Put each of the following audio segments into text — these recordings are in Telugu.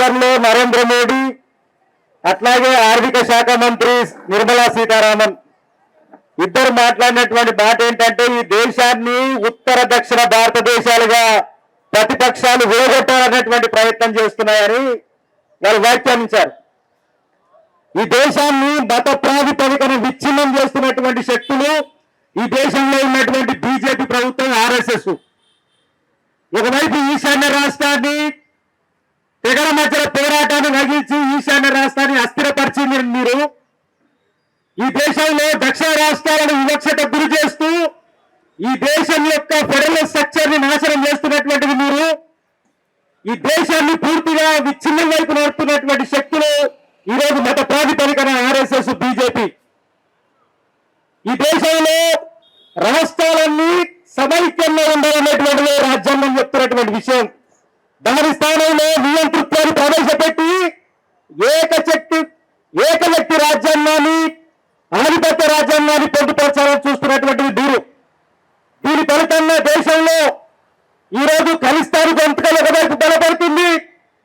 లో నరేంద్ర మోడీ అట్లాగే ఆర్థిక శాఖ మంత్రి నిర్మలా సీతారామన్. ఇద్దరు మాట్లాడినటువంటి మాట ఏంటంటే ఈ దేశాన్ని ఉత్తర దక్షిణ భారతదేశాలుగా ప్రతిపక్షాలు వేగొట్టాలనేటువంటి ప్రయత్నం చేస్తున్నాయని వాళ్ళు వ్యాఖ్యానించారు. ఈ దేశాన్ని మత ప్రాతిపదికను విచ్ఛిన్నం చేస్తున్నటువంటి శక్తులు ఈ దేశంలో ఉన్నటువంటి బీజేపీ ప్రభుత్వం ఆర్ఎస్ఎస్. ఒకవైపు ఈశాన్య రాష్ట్రాన్ని ఈశాన్య రాష్ట్రాన్ని అస్థిరపరిచింది మీరు. ఈ దేశంలో దక్షిణ రాష్ట్రాలను వివక్షత గురి చేస్తూ ఈ దేశం యొక్క ఫెడరల్ స్ట్రక్చర్ని నాశనం చేస్తున్నటువంటిది మీరు. ఈ దేశాన్ని పూర్తిగా విచ్ఛిన్నం వైపు నడుపుతున్నటువంటి శక్తులు ఈ రోజు మత ప్రాతిపదికన ఆర్ఎస్ఎస్ బీజేపీ. ఈ దేశంలో ఈ రోజు ఖలిస్తాన్ గొంతుకలు ఒకవైపు బలపడుతుంది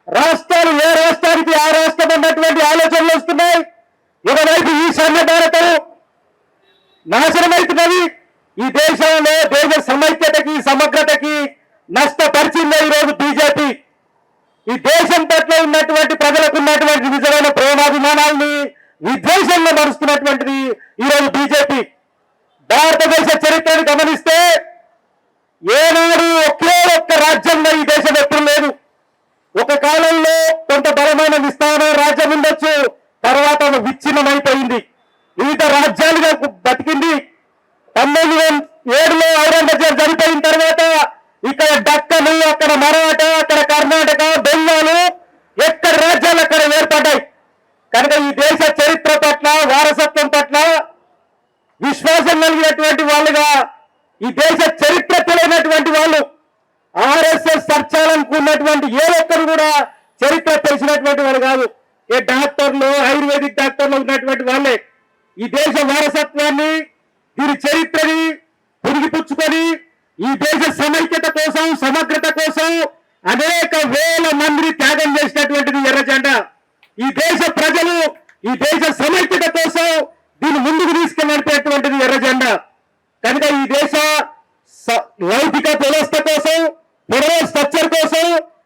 రాష్ట్రాలు ఏ రాష్ట్రానికి ఆ రాష్ట్రం అన్నటువంటి ఆలోచనలు వస్తున్నాయి. ఒకవైపు ఈశాన్య భారతం నాశనమవుతున్నది ఈ దేశంలో దేశ సమైక్యతకి సమగ్రతకి నష్టపరిచిందే ఈ రోజు బీజేపీ. ఈ దేశం పట్ల ఉన్నటువంటి ప్రజలకు ఉన్నటువంటి నిజమైన ప్రేమాభిమానాల్ని విద్వేషంలో మరుస్తున్నటువంటిది ఈ రోజు బీజేపీ. భారతదేశ చరిత్రను గమనిస్తే ఏనాడు ఒకే మరాఠా అక్కడ కర్ణాటక బెంగాలు ఎక్కడ రాజ్యాలు అక్కడ ఏర్పడ్డాయి? కనుక ఈ దేశ చరిత్ర పట్ల వారసత్వం పట్ల విశ్వాసం కలిగినటువంటి వాళ్ళుగా ఈ దేశ చరిత్ర తెలియనటువంటి వాళ్ళు ఆర్ఎస్ఎస్ సర్చాలనుకున్నటువంటి ఏ ఒక్కరు కూడా చరిత్ర తెలిసినటువంటి వాళ్ళు కాదు. ఏ డాక్టర్లు ఆయుర్వేదిక్ డాక్టర్లు ఉన్నటువంటి వాళ్ళే. ఈ దేశ వారసత్వాన్ని దీని చరిత్రని పురిగిపుచ్చుకొని ఈ దేశ సమైక్యత కోసం సమగ్రత కోసం అనేక వేల మందిని త్యాగం చేసినటువంటిది ఎర్రజెండ ఈ దేశ ప్రజలు ఈ దేశ సమైక్యత కోసం దీన్ని ముందుకు తీసుకెళ్ళినటువంటిది ఎర్రజెండ కనుక ఈ దేశ స- లౌకిక వ్యవస్థ కోసం పొడవ స్ట్రక్చర్ కోసం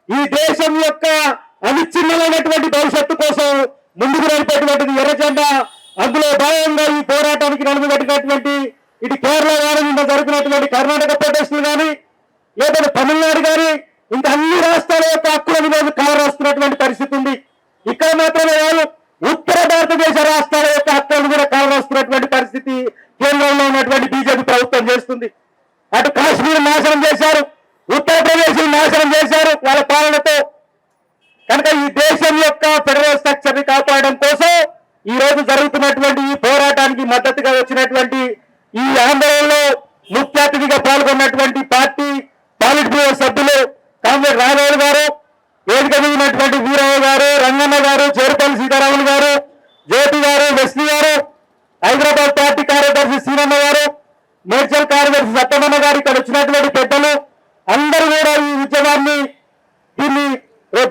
ఈ దేశం యొక్క అవిచ్ఛిన్నమైనటువంటి భవిష్యత్తు కోసం ముందుకు నడిపేటువంటిది ఎర్రజెండ అందులో భాగంగా ఈ పోరాటానికి నడుపుబెట్టినటువంటి ఇటు కేరళ కానీ నిన్న జరిపినటువంటి కర్ణాటక ప్రొటెస్టులు కానీ లేదంటే తమిళనాడు కానీ ఇంకా అన్ని రాష్ట్రాల యొక్క హక్కులను ఈరోజు కాలరాస్తున్నటువంటి పరిస్థితి ఉంది. ఇక్కడ మాత్రమే కాదు ఉత్తర భారతదేశ రాష్ట్రాల యొక్క హక్కులను కూడా కాలరాస్తున్నటువంటి పరిస్థితి కేంద్రంలో ఉన్నటువంటి బీజేపీ ప్రభుత్వం చేస్తుంది. అటు కాశ్మీర్ నాశనం చేశారు ఉత్తరప్రదేశ్ నాశనం చేశారు వాళ్ళ పాలనతో. కనుక ఈ దేశ యొక్క ఫెడరల్ స్ట్రక్చర్ని కాపాడడం కోసం ఈ రోజు జరుగుతున్నటువంటి ఈ పోరాటానికి మద్దతుగా వచ్చినటువంటి ఈ ఆందోళనలో ముఖ్య అతిథిగా పాల్గొన్నటువంటి పార్టీ పాలిట్ బ్యూరో సభ్యులు కామ్రేడ్ రాఘవులు గారు వేదిక మీద ఉన్నటువంటి వీరయ్య గారు రంగన్న గారు చేరుపల్లి సీతారాములు గారు జ్యోతి గారు వెస్లి గారు హైదరాబాద్ పార్టీ కార్యదర్శి సీనమ్మ గారు మేడ్చల్ కార్యదర్శి సత్యమన్న గారు ఇక్కడ వచ్చినటువంటి పెద్దలు. అందరూ కూడా ఈ ఉద్యమాన్ని దీన్ని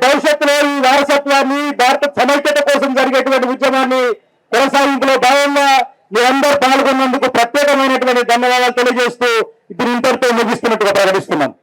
భవిష్యత్తులో ఈ వారసత్వాన్ని భారత సమైక్యత కోసం జరిగేటువంటి ఉద్యమాన్ని కొనసాగింపులో భాగంగా మీ అందరూ పాల్గొన్నందుకు ప్రత్యేకమైనటువంటి ధన్యవాదాలు తెలియజేస్తూ ఇప్పుడు ఇంతటితో ముగిస్తున్నట్టుగా ప్రకటిస్తున్నాను